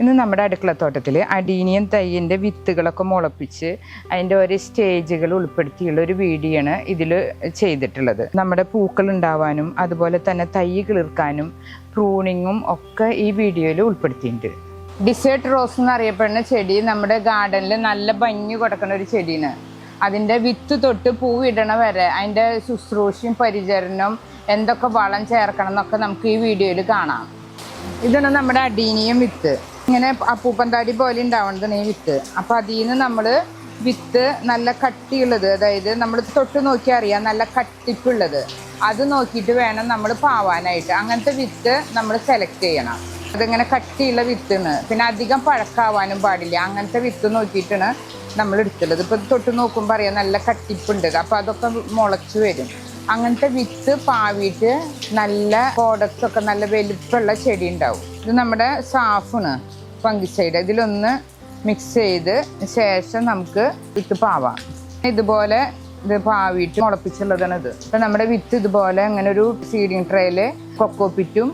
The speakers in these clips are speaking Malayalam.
ഇന്ന് നമ്മുടെ അടുക്കളത്തോട്ടത്തിൽ അടീനിയൻ തൈയിന്റെ വിത്തുകളൊക്കെ മുളപ്പിച്ച് അതിന്റെ ഓരോ സ്റ്റേജുകൾ ഉൾപ്പെടുത്തിയുള്ള ഒരു വീഡിയോ ആണ് ഇതിൽ ചെയ്തിട്ടുള്ളത്. നമ്മുടെ പൂക്കൾ ഉണ്ടാവാനും അതുപോലെ തന്നെ തൈ കിളിർക്കാനും പ്രൂണിങ്ങും ഒക്കെ ഈ വീഡിയോയിൽ ഉൾപ്പെടുത്തിയിട്ടുണ്ട്. ഡിസേർട്ട് റോസ് എന്ന് അറിയപ്പെടുന്ന ചെടി നമ്മുടെ ഗാർഡനിൽ നല്ല ഭംഗി കൊടുക്കുന്ന ഒരു ചെടിയാണ്. അതിന്റെ വിത്ത് തൊട്ട് പൂവിടണ വരെ അതിന്റെ ശുശ്രൂഷയും പരിചരണവും എന്തൊക്കെ വളം ചേർക്കണം എന്നൊക്കെ നമുക്ക് ഈ വീഡിയോയിൽ കാണാം. ഇതാണ് നമ്മുടെ അടീനിയം വിത്ത്. ഇങ്ങനെ അപ്പൂപ്പന്താടി പോലെ ഉണ്ടാവുന്നതാണ് ഈ വിത്ത്. അപ്പോൾ അതിൽ നിന്ന് നമ്മൾ വിത്ത് നല്ല കട്ടിയുള്ളത് അതായത് നമ്മൾ തൊട്ട് നോക്കി അറിയാം നല്ല കട്ടിപ്പുള്ളത്. അത് നോക്കിയിട്ട് വേണം നമ്മൾ പാവാനായിട്ട്. അങ്ങനത്തെ വിത്ത് നമ്മൾ സെലക്ട് ചെയ്യണം. അതിങ്ങനെ കട്ടിയുള്ള വിത്താണ് പിന്നെ അധികം പഴക്കാവാനും പാടില്ല. അങ്ങനത്തെ വിത്ത് നോക്കിയിട്ടാണ് നമ്മൾ എടുത്തുള്ളത്. ഇപ്പം തൊട്ട് നോക്കുമ്പോൾ അറിയാം നല്ല കട്ടിപ്പുണ്ട്. അപ്പോൾ അതൊക്കെ മുളച്ചു വരും. അങ്ങനത്തെ വിത്ത് പാവിയിട്ട് നല്ല പ്രോഡക്റ്റ്സ് ഒക്കെ നല്ല വലുപ്പമുള്ള ചെടി ഉണ്ടാവും. ഇത് നമ്മുടെ സാഫാണ്. ഫംഗിസൈഡ് ഇതിലൊന്ന് മിക്സ് ചെയ്ത് ശേഷം നമുക്ക് വിത്ത് പാവാം. ഇതുപോലെ ഇത് പാവിയിട്ട് മുളപ്പിച്ചുള്ളതാണ് ഇത്. ഇപ്പം നമ്മുടെ വിത്ത് ഇതുപോലെ അങ്ങനെ ഒരു സീഡിങ് ട്രേയിൽ കൊക്കോപ്പിറ്റും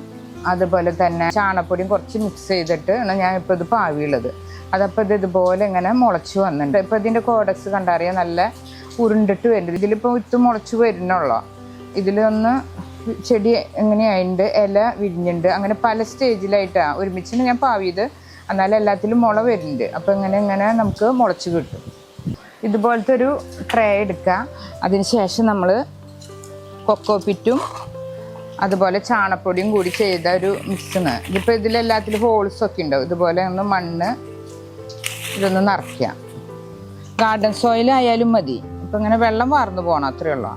അതുപോലെ തന്നെ ചാണപ്പൊടിയും കുറച്ച് മിക്സ് ചെയ്തിട്ട് ആണ് ഞാൻ ഇപ്പോൾ ഇത് പാവിയുള്ളത്. അതപ്പോൾ ഇത് ഇതുപോലെ ഇങ്ങനെ മുളച്ച് വന്നിട്ടുണ്ട്. ഇപ്പോൾ ഇതിന്റെ കോഡക്സ് കണ്ടറിയാം നല്ല ഉരുണ്ടിട്ട് വരുന്നത് ഇതിലിപ്പോൾ വിത്ത് മുളച്ച് വരുന്നുള്ളൂ. ഇതിലൊന്ന് ചെടി എങ്ങനെയായിട്ടുണ്ട് ഇല വിരിഞ്ഞിട്ടുണ്ട് അങ്ങനെ പല സ്റ്റേജിലായിട്ടാണ് ഒരുമിച്ചിട്ട് ഞാൻ പാവിയത്. എന്നാലും എല്ലാത്തിലും മുള വരുന്നുണ്ട്. അപ്പോൾ ഇങ്ങനെ ഇങ്ങനെ നമുക്ക് മുളച്ച് കിട്ടും. ഇതുപോലത്തെ ഒരു ട്രേ എടുക്കുക. അതിന് ശേഷം നമ്മൾ കൊക്കോപ്പിറ്റും അതുപോലെ ചാണപ്പൊടിയും കൂടി ചെയ്ത ഒരു മിക്സാണ് ഇതിപ്പോൾ ഇതിലെല്ലാത്തിലും ഹോൾസ് ഒക്കെ ഉണ്ടാവും. ഇതുപോലെ ഒന്ന് മണ്ണ് ഇതൊന്ന് നിറയ്ക്കുക. ഗാർഡൻ സോയിൽ ആയാലും മതി. ഇപ്പം ഇങ്ങനെ വെള്ളം വാർന്നു പോകണം അത്രയേ ഉള്ളൂ.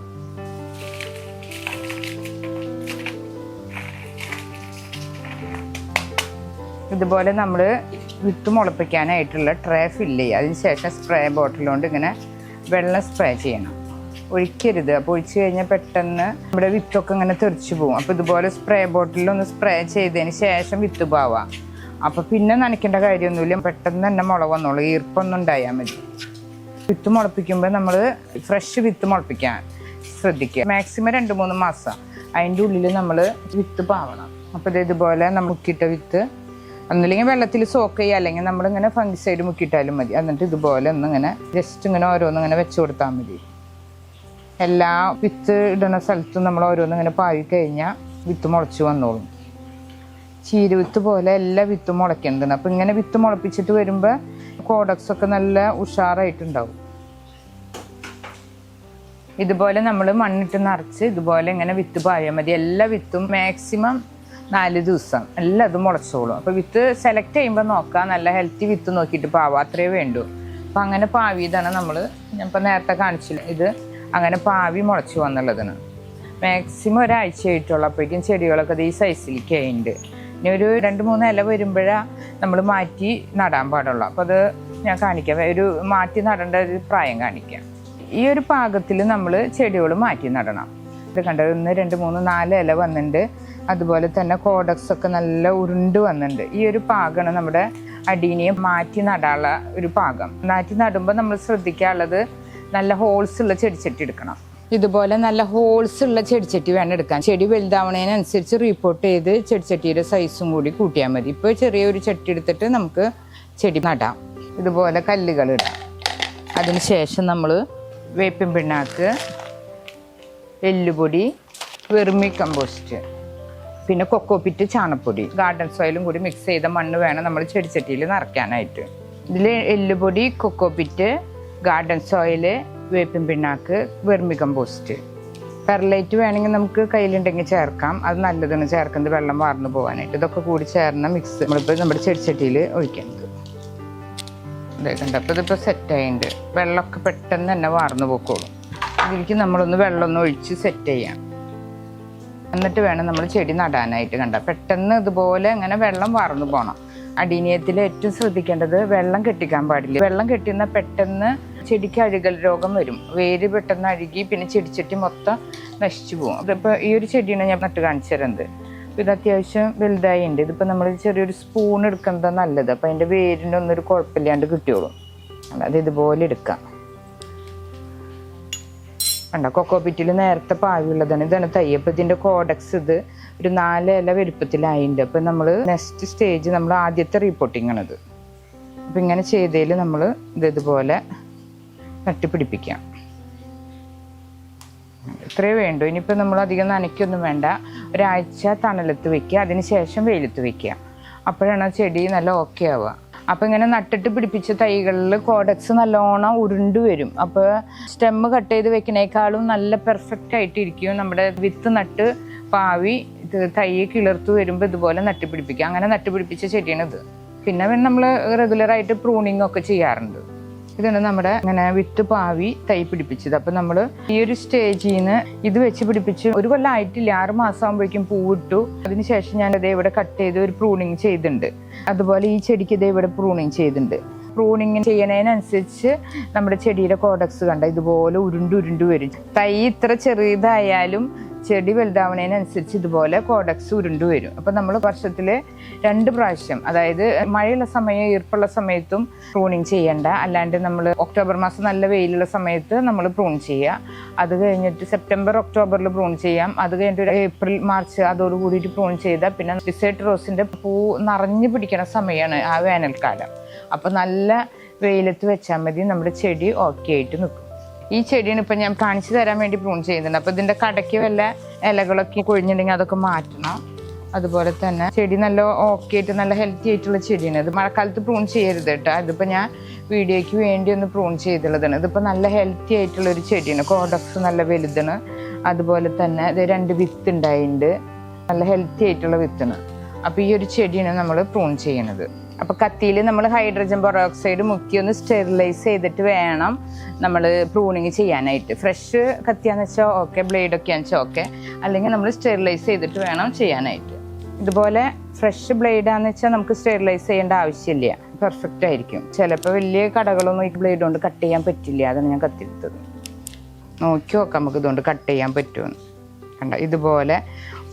ഇതുപോലെ നമ്മൾ വിത്ത് മുളപ്പിക്കാനായിട്ടുള്ള ട്രേ ഫില്ല് ചെയ്യുക. അതിന് ശേഷം സ്പ്രേ ബോട്ടിൽ കൊണ്ട് ഇങ്ങനെ വെള്ളം സ്പ്രേ ചെയ്യണം. ഒഴിക്കരുത്. അപ്പോൾ ഒഴിച്ചു കഴിഞ്ഞാൽ പെട്ടെന്ന് നമ്മുടെ വിത്തൊക്കെ ഇങ്ങനെ തെറിച്ച് പോകും അപ്പോൾ ഇതുപോലെ സ്പ്രേ ബോട്ടിൽ ഒന്ന് സ്പ്രേ ചെയ്തതിന് ശേഷം വിത്ത് പാവാം. അപ്പോൾ പിന്നെ നനയ്ക്കേണ്ട കാര്യമൊന്നുമില്ല. പെട്ടെന്ന് തന്നെ മുള വന്നോളൂ. ഈർപ്പൊന്നും ഉണ്ടായാൽ മതി. വിത്ത് മുളപ്പിക്കുമ്പോൾ നമ്മൾ ഫ്രഷ് വിത്ത് മുളപ്പിക്കാൻ ശ്രദ്ധിക്കുക. മാക്സിമം രണ്ട് മൂന്ന് മാസം. അതിന്റെ ഉള്ളിൽ നമ്മൾ വിത്ത് പാവണം. അപ്പോൾ ഇത് ഇതുപോലെ നമ്മൾ മുക്കിയിട്ട വിത്ത് ഒന്നില്ലെങ്കിൽ വെള്ളത്തിൽ സോക്ക് ചെയ്യുക. അല്ലെങ്കിൽ നമ്മളിങ്ങനെ ഫംഗിസൈഡ് മുക്കിയിട്ടാലും മതി. എന്നിട്ട് ഇതുപോലെ ഒന്നിങ്ങനെ ജസ്റ്റ് ഇങ്ങനെ ഓരോന്നും ഇങ്ങനെ വെച്ച് കൊടുത്താൽ മതി. എല്ലാ വിത്ത് ഇടുന്ന സ്ഥലത്തും നമ്മൾ ഓരോന്നും ഇങ്ങനെ പാവി കഴിഞ്ഞാൽ വിത്ത് മുളച്ച് വന്നോളും. ചീര വിത്ത് പോലെ എല്ലാ വിത്തും മുളയ്ക്കുന്നുണ്ട് അപ്പം ഇങ്ങനെ വിത്ത് മുളപ്പിച്ചിട്ട് വരുമ്പോൾ കോഡക്സ് ഒക്കെ നല്ല ഉഷാറായിട്ടുണ്ടാവും. ഇതുപോലെ നമ്മൾ മണ്ണിട്ട് നിറച്ച് ഇതുപോലെ ഇങ്ങനെ വിത്ത് പായാൽ മതി. എല്ലാ വിത്തും മാക്സിമം നാല് ദിവസം. എല്ലാം മുളച്ചോളും. അപ്പോൾ വിത്ത് സെലക്ട് ചെയ്യുമ്പോൾ നോക്കാം. നല്ല ഹെൽത്തി വിത്ത് നോക്കിയിട്ട് പാവാം. അത്രേ വേണ്ടൂ. അപ്പം അങ്ങനെ പാവിയതാണ് നമ്മൾ ഞാൻ ഇപ്പോൾ നേരത്തെ കാണിച്ചില്ല. ഇത് അങ്ങനെ പാവി മുളച്ചു വന്നുള്ളതാണ് മാക്സിമം ഒരാഴ്ചയായിട്ടുള്ളൂ അപ്പോഴേക്കും ചെടികളൊക്കെ ഇത് ഈ സൈസിലേക്ക് ആയിട്ടുണ്ട് ഇനി ഒരു രണ്ട് മൂന്ന് ഇല വരുമ്പോഴാണ് നമ്മൾ മാറ്റി നടാൻ പാടുള്ളൂ. അപ്പോൾ അത് ഞാൻ കാണിക്കാം. ഒരു മാറ്റി നടേണ്ട ഒരു പ്രായം കാണിക്കാം. ഈ ഒരു പാകത്തിൽ നമ്മൾ ചെടികൾ മാറ്റി നടണം. ഇത് കണ്ടത് ഒന്ന് രണ്ട് മൂന്ന് നാല് ഇല വന്നിട്ടുണ്ട് അതുപോലെ തന്നെ കോഡക്സ് ഒക്കെ നല്ല ഉരുണ്ട് വന്നിട്ടുണ്ട്. ഈ ഒരു പാകമാണ് നമ്മുടെ അടീനിയെ മാറ്റി നടാനുള്ള ഒരു പാകം. മാറ്റി നടുമ്പോൾ നമ്മൾ ശ്രദ്ധിക്കാനുള്ളത് നല്ല ഹോൾസ് ഉള്ള ചെടിച്ചട്ടി എടുക്കണം. ഇതുപോലെ നല്ല ഹോൾസ് ഉള്ള ചെടിച്ചട്ടി വേണം എടുക്കാൻ. ചെടി വലുതാവണതിനനുസരിച്ച് റിപ്പോർട്ട് ചെയ്ത് ചെടിച്ചട്ടിയുടെ സൈസും കൂടി കൂട്ടിയാൽ മതി. ഇപ്പോൾ ചെറിയൊരു ചട്ടി എടുത്തിട്ട് നമുക്ക് ചെടി നടാം. ഇതുപോലെ കല്ലുകൾ ഇടാം. അതിന് ശേഷം നമ്മൾ വേപ്പിൻ പിണ്ണാക്ക് എല്ലുപൊടി വെർമി കമ്പോസ്റ്റ് പിന്നെ കൊക്കോപ്പിറ്റ് ചാണപ്പൊടി. ഗാർഡൻ സോയിലും കൂടി മിക്സ് ചെയ്ത മണ്ണ് വേണം നമ്മൾ ചെടിച്ചട്ടിയിൽ നിറയ്ക്കാനായിട്ട്. ഇതിൽ എല്ലുപൊടി കൊക്കോപ്പിറ്റ് ഗാർഡൻ സോയിൽ വേപ്പിൻ പിണ്ണാക്ക് വെർമി കമ്പോസ്റ്റ് പെർലൈറ്റ് വേണമെങ്കിൽ നമുക്ക് കയ്യിലുണ്ടെങ്കിൽ ചേർക്കാം. അത് നല്ലതാണ് ചേർക്കുന്നത് വെള്ളം വാർന്നു പോകാനായിട്ട്. ഇതൊക്കെ കൂടി ചേർന്ന മിക്സ് നമ്മളിപ്പോൾ നമ്മുടെ ചെടിച്ചട്ടിയിൽ ഒഴിക്കുന്നത്. ഇതേ കണ്ടോ അപ്പോൾ ഇതിപ്പോൾ സെറ്റ് ആയിട്ടുണ്ട്. വെള്ളമൊക്കെ പെട്ടെന്ന് തന്നെ വാർന്നു പോക്കോളും. ഇതിലേക്ക് നമ്മളൊന്ന് വെള്ളമൊന്ന് ഒഴിച്ച് സെറ്റ് ചെയ്യാം. എന്നിട്ട് വേണം നമ്മൾ ചെടി നടാനായിട്ട് കണ്ട. പെട്ടെന്ന് ഇതുപോലെ ഇങ്ങനെ വെള്ളം വാർന്നു പോകണം അടീനിയത്തിൽ ഏറ്റവും ശ്രദ്ധിക്കേണ്ടത് വെള്ളം കെട്ടിക്കാൻ പാടില്ല. വെള്ളം കെട്ടിയെന്നാൽ പെട്ടെന്ന് ചെടിക്ക് അഴുകൽ രോഗം വരും. വേര് പെട്ടെന്ന് അഴുകി പിന്നെ ചെടിച്ചട്ടി മൊത്തം നശിച്ചു പോകും. അതിപ്പോൾ ഈ ഒരു ചെടിയാണ് ഞാൻ നട്ട് കാണിച്ചു തരുന്നത്. ഇത് അത്യാവശ്യം വലുതായി ഉണ്ട്. ഇതിപ്പോൾ നമ്മൾ ചെറിയൊരു സ്പൂൺ എടുക്കുന്നത് നല്ലത്. അപ്പോൾ അതിന്റെ വേരിന്റെ ഒന്നൊരു കുഴപ്പമില്ലാണ്ട് കിട്ടിയോളും. അത് ഇതുപോലെ എടുക്കാം. കണ്ട. കൊക്കോപിറ്റിൽ നേരത്തെ പാവിയുള്ളതാണ് ഇതാണ് തൈ അപ്പം ഇതിന്റെ കോഡക്സ് ഇത് ഒരു നാല് ഇല വലുപ്പത്തിലായിട്ടുണ്ട് അപ്പം നമ്മൾ നെക്സ്റ്റ് സ്റ്റേജ് നമ്മൾ ആദ്യത്തെ റിപ്പോർട്ടിംഗ് ആണിത് അപ്പം ഇങ്ങനെ ചെയ്തതിൽ നമ്മൾ ഇത് ഇതുപോലെ നട്ടുപിടിപ്പിക്കാം ഇത്രയേ വേണ്ടൂ. ഇനിയിപ്പോൾ നമ്മൾ അധികം നനയ്ക്കൊന്നും വേണ്ട. ഒരാഴ്ച തണലത്ത് വെക്കുക. അതിന് ശേഷം വെയിലത്ത് വെക്കുക. അപ്പോഴാണ് ചെടി നല്ല ഓക്കെ ആവുക. അപ്പോൾ ഇങ്ങനെ നട്ടിട്ട് പിടിപ്പിച്ച തൈകളിൽ കോഡക്സ് നല്ലോണം ഉരുണ്ട് വരും. അപ്പോൾ സ്റ്റെമ്മ് കട്ട് ചെയ്ത് വെക്കണേക്കാളും നല്ല പെർഫെക്റ്റ് ആയിട്ട് ഇരിക്കും നമ്മുടെ വിത്ത് നട്ട് പാവി തൈ കിളിർത്ത് വരുമ്പോൾ ഇതുപോലെ നട്ടുപിടിപ്പിക്കുക അങ്ങനെ നട്ടുപിടിപ്പിച്ച ചെടിയാണിത്. പിന്നെ നമ്മൾ റെഗുലറായിട്ട് പ്രൂണിങ് ഒക്കെ ചെയ്യാറുണ്ട്. ഇതാണ് നമ്മുടെ ഇങ്ങനെ വിത്ത് പാവി തൈ പിടിപ്പിച്ചത്. അപ്പം നമ്മൾ ഈ ഒരു സ്റ്റേജിൽ നിന്ന് ഇത് വെച്ച് പിടിപ്പിച്ച് ഒരു കൊല്ലം ആയിട്ടില്ല. ആറ് മാസം ആകുമ്പോഴേക്കും പൂവിട്ടു അതിനുശേഷം ഞാൻ അതേ ഇവിടെ കട്ട് ചെയ്ത് ഒരു പ്രൂണിങ് ചെയ്തിട്ടുണ്ട് അതുപോലെ ഈ ചെടിക്ക് ഇതേ ഇവിടെ പ്രൂണിങ് ചെയ്തിട്ടുണ്ട് പ്രൂണിങ് ചെയ്യണതിനനുസരിച്ച് നമ്മുടെ ചെടിയുടെ കോഡക്സ് കണ്ട? ഇതുപോലെ ഉരുണ്ട് ഉരുണ്ട് വരും. തൈ ഇത്ര ചെറിയതായാലും ചെടി വലുതാവുന്നതിനനുസരിച്ച് ഇതുപോലെ കോഡക്സ് ഉരുണ്ടു വരും. അപ്പം നമ്മൾ വർഷത്തിൽ രണ്ട് പ്രാവശ്യം അതായത് മഴയുള്ള സമയം ഈർപ്പുള്ള സമയത്തും പ്രൂണിങ് ചെയ്യണ്ട. അല്ലാണ്ട് നമ്മൾ ഒക്ടോബർ മാസം നല്ല വെയിലുള്ള സമയത്ത് നമ്മൾ പ്രൂൺ ചെയ്യുക അത് കഴിഞ്ഞിട്ട് സെപ്റ്റംബർ ഒക്ടോബറിൽ പ്രൂൺ ചെയ്യാം. അത് കഴിഞ്ഞിട്ട് ഏപ്രിൽ മാർച്ച് അതോട് കൂടിയിട്ട് പ്രൂൺ ചെയ്താൽ പിന്നെ ഡിസേർട്ട് റോസിന്റെ പൂ നിറഞ്ഞു പിടിക്കണ സമയമാണ് ആ വേനൽക്കാലം. അപ്പോൾ നല്ല വെയിലത്ത് വെച്ചാൽ മതി നമ്മുടെ ചെടി ഓക്കെ ആയിട്ട് നിൽക്കും ഈ ചെടിയാണ് ഇപ്പം ഞാൻ കാണിച്ചു തരാൻ വേണ്ടി പ്രൂൺ ചെയ്യുന്നുണ്ട്. അപ്പോൾ ഇതിന്റെ കടയ്ക്ക് വല്ല ഇലകളൊക്കെ കൊഴിഞ്ഞിട്ടുണ്ടെങ്കിൽ അതൊക്കെ മാറ്റണം. അതുപോലെ തന്നെ ചെടി നല്ല ഓക്കെ ആയിട്ട് നല്ല ഹെൽത്തി ആയിട്ടുള്ള ചെടിയാണ്. ഇത് മഴക്കാലത്ത് പ്രൂൺ ചെയ്യരുത് കേട്ടോ. അതിപ്പോൾ ഞാൻ വീഡിയോയ്ക്ക് വേണ്ടി ഒന്ന് പ്രൂൺ ചെയ്തുള്ളതാണ് ഇതിപ്പോൾ നല്ല ഹെൽത്തി ആയിട്ടുള്ള ഒരു ചെടിയാണ്. കോഡക്സ് നല്ല വലുതാണ്. അതുപോലെ തന്നെ ഇത് രണ്ട് വിത്ത് ഉണ്ടായിട്ടുണ്ട്. നല്ല ഹെൽത്തി ആയിട്ടുള്ള വിത്താണ്. അപ്പോൾ ഈ ഒരു ചെടിയാണ് നമ്മൾ പ്രൂൺ ചെയ്യണത്. അപ്പോൾ കത്തിയിൽ നമ്മൾ ഹൈഡ്രജൻ പെറോക്സൈഡ് മുക്കി ഒന്ന് സ്റ്റെറിലൈസ് ചെയ്തിട്ട് വേണം നമ്മൾ പ്രൂണിങ് ചെയ്യാനായിട്ട്. ഫ്രഷ് കത്തിയാന്ന് വെച്ചാൽ ഓക്കെ ബ്ലേഡൊക്കെയാന്ന് വെച്ചാൽ ഓക്കെ അല്ലെങ്കിൽ നമ്മൾ സ്റ്റെറിലൈസ് ചെയ്തിട്ട് വേണം ചെയ്യാനായിട്ട്. ഇതുപോലെ ഫ്രഷ് ബ്ലേഡാന്ന് വെച്ചാൽ നമുക്ക് സ്റ്റെറിലൈസ് ചെയ്യേണ്ട ആവശ്യമില്ല. പെർഫെക്റ്റ് ആയിരിക്കും. ചിലപ്പോൾ വലിയ കടകളൊന്നും ഈ ബ്ലേഡ് കൊണ്ട് കട്ട് ചെയ്യാൻ പറ്റില്ല. അതാണ് ഞാൻ കത്തിയെടുത്തത്. നോക്കി നോക്കാം നമുക്ക് ഇതുകൊണ്ട് കട്ട് ചെയ്യാൻ പറ്റുമെന്ന് കണ്ട? ഇതുപോലെ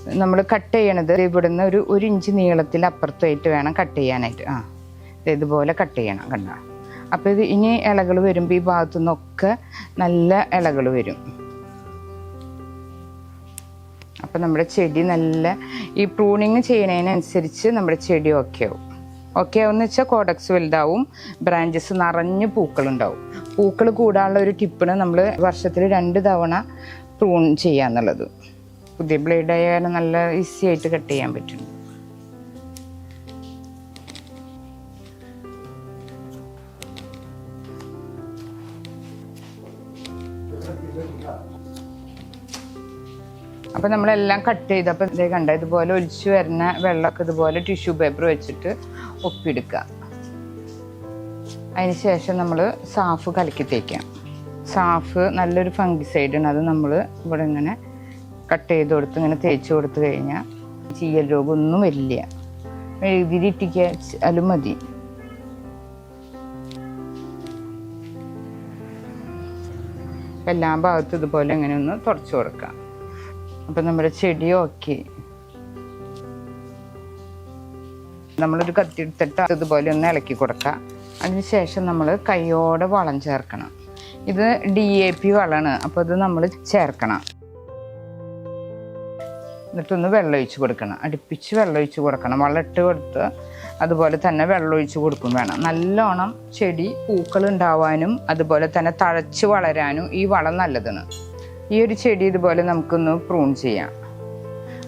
നമ്മൾ കട്ട് ചെയ്യണത് ഇവിടുന്ന് ഒരു ഒരു ഇഞ്ച് നീളത്തിൽ അപ്പുറത്തായിട്ട് വേണം കട്ട് ചെയ്യാനായിട്ട്. ആ ഇതുപോലെ കട്ട് ചെയ്യണം കണ്ട? അപ്പോൾ ഇത് ഇനി ഇലകൾ വരുമ്പോൾ ഈ ഭാഗത്തു നിന്നൊക്കെ നല്ല ഇലകൾ വരും. അപ്പം നമ്മുടെ ചെടി നല്ല ഈ പ്രൂണിങ് ചെയ്യുന്നതിനനുസരിച്ച് നമ്മുടെ ചെടി ഓക്കെ ആവും. ഓക്കെ ആവുമെന്ന് വെച്ചാൽ കോഡക്സ് വലുതാവും ബ്രാഞ്ചസ് നിറഞ്ഞ് പൂക്കളുണ്ടാവും. പൂക്കൾ കൂടാനുള്ള ഒരു ടിപ്പിന് നമ്മൾ വർഷത്തിൽ രണ്ട് തവണ പ്രൂൺ ചെയ്യാന്നുള്ളത്. പുതിയ ബ്ലേഡ് ആയാലും നല്ല ഈസി ആയിട്ട് കട്ട് ചെയ്യാൻ പറ്റും. അപ്പൊ നമ്മളെല്ലാം കട്ട് ചെയ്തപ്പോൾ ഇതേ കണ്ട? ഇതുപോലെ ഒലിച്ചു വരുന്ന വെള്ളമൊക്കെ ഇതുപോലെ ടിഷ്യൂ പേപ്പർ വെച്ചിട്ട് ഒപ്പിയെടുക്കുക അതിന് ശേഷം നമ്മൾ സാഫ് കലക്കി തേക്കാം. സാഫ് നല്ലൊരു ഫംഗിസൈഡാണ് അത് നമ്മൾ ഇവിടെ ഇങ്ങനെ കട്ട് ചെയ്ത് കൊടുത്ത് ഇങ്ങനെ തേച്ച് കൊടുത്ത് കഴിഞ്ഞാൽ ചീയൽ രോഗമൊന്നും വരില്ല. എഴുതിരിട്ടിക്കാലും മതി. എല്ലാ ഭാഗത്തും ഇതുപോലെ ഇങ്ങനെ ഒന്ന് തുടച്ചു കൊടുക്കാം. അപ്പം നമ്മുടെ ചെടി ഓക്കെ. നമ്മളൊരു കത്തി എടുത്തിട്ട് ഇതുപോലെ ഒന്ന് ഇളക്കി കൊടുക്കുക അതിനുശേഷം നമ്മൾ കൈയോടെ വളം ചേർക്കണം. ഇത് ഡി എ പി വളമാണ് അപ്പോൾ ഇത് നമ്മൾ ചേർക്കണം. എന്നിട്ടൊന്ന് വെള്ളമൊഴിച്ച് കൊടുക്കണം. അടുപ്പിച്ച് വെള്ളമൊഴിച്ച് കൊടുക്കണം. വളമിട്ട് കൊടുത്ത് അതുപോലെ തന്നെ വെള്ളമൊഴിച്ച് കൊടുക്കും വേണം. നല്ലോണം ചെടി പൂക്കൾ ഉണ്ടാവാനും അതുപോലെ തന്നെ തഴച്ച് വളരാനും ഈ വളം നല്ലതാണ്. ഈ ഒരു ചെടി ഇതുപോലെ നമുക്കൊന്ന് പ്രൂൺ ചെയ്യാം.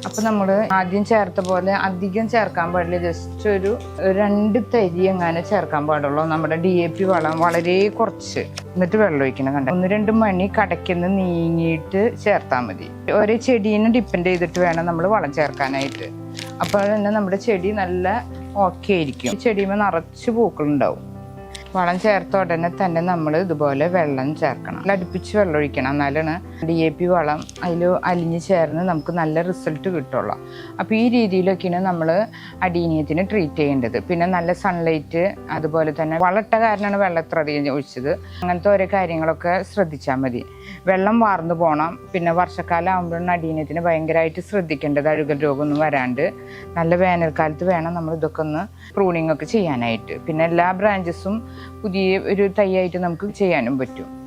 അപ്പം നമ്മൾ ആദ്യം ചേർത്ത പോലെ അധികം ചേർക്കാൻ പാടില്ല. ജസ്റ്റ് ഒരു രണ്ട് തരി എങ്ങനെ ചേർക്കാൻ പാടുള്ളൂ. നമ്മുടെ ഡി എ പി വളം വളരെ കുറച്ച്. എന്നിട്ട് വെള്ളം ഒഴിക്കണം കണ്ട? ഒന്ന് രണ്ട് മണി കടയ്ക്കുന്ന നീങ്ങിയിട്ട് ചേർത്താൽ മതി. ഓരോ ചെടീനെ ഡിപ്പെൻഡ് ചെയ്തിട്ട് വേണം നമ്മൾ വളം ചേർക്കാനായിട്ട്. അപ്പോൾ തന്നെ നമ്മുടെ ചെടി നല്ല ഓക്കെ ആയിരിക്കും. ചെടിയുമ്പോൾ നിറച്ച് പൂക്കളുണ്ടാവും. വളം ചേർത്ത ഉടനെ തന്നെ നമ്മൾ ഇതുപോലെ വെള്ളം ചേർക്കണം. അടുപ്പിച്ച് വെള്ളം ഒഴിക്കണം. എന്നാലാണ് ഡി എ പി വളം അതിൽ അലിഞ്ഞ് ചേർന്ന് നമുക്ക് നല്ല റിസൾട്ട് കിട്ടുള്ളൂ. അപ്പോൾ ഈ രീതിയിലൊക്കെയാണ് നമ്മൾ അടീനിയത്തിന് ട്രീറ്റ് ചെയ്യേണ്ടത്. പിന്നെ നല്ല സൺലൈറ്റ് അതുപോലെ തന്നെ വളട്ട കാരണമാണ് വെള്ളം ഇത്ര അധികം ഒഴിച്ചത്. അങ്ങനത്തെ ഓരോ കാര്യങ്ങളൊക്കെ ശ്രദ്ധിച്ചാൽ മതി. വെള്ളം വാർന്നു പോകണം പിന്നെ വർഷക്കാലം ആകുമ്പോഴാണ് അടീനിയത്തിന് ഭയങ്കരമായിട്ട് ശ്രദ്ധിക്കേണ്ടത്. അഴുകൽ രോഗമൊന്നും വരാണ്ട് നല്ല വേനൽക്കാലത്ത് വേണം നമ്മൾ ഇതൊക്കെ ഒന്ന് പ്രൂണിംഗ് ഒക്കെ ചെയ്യാനായിട്ട്. പിന്നെ എല്ലാ ബ്രാഞ്ചസും പുതിയ ഒരു തൈയായിട്ട് നമുക്ക് ചെയ്യാനും പറ്റും.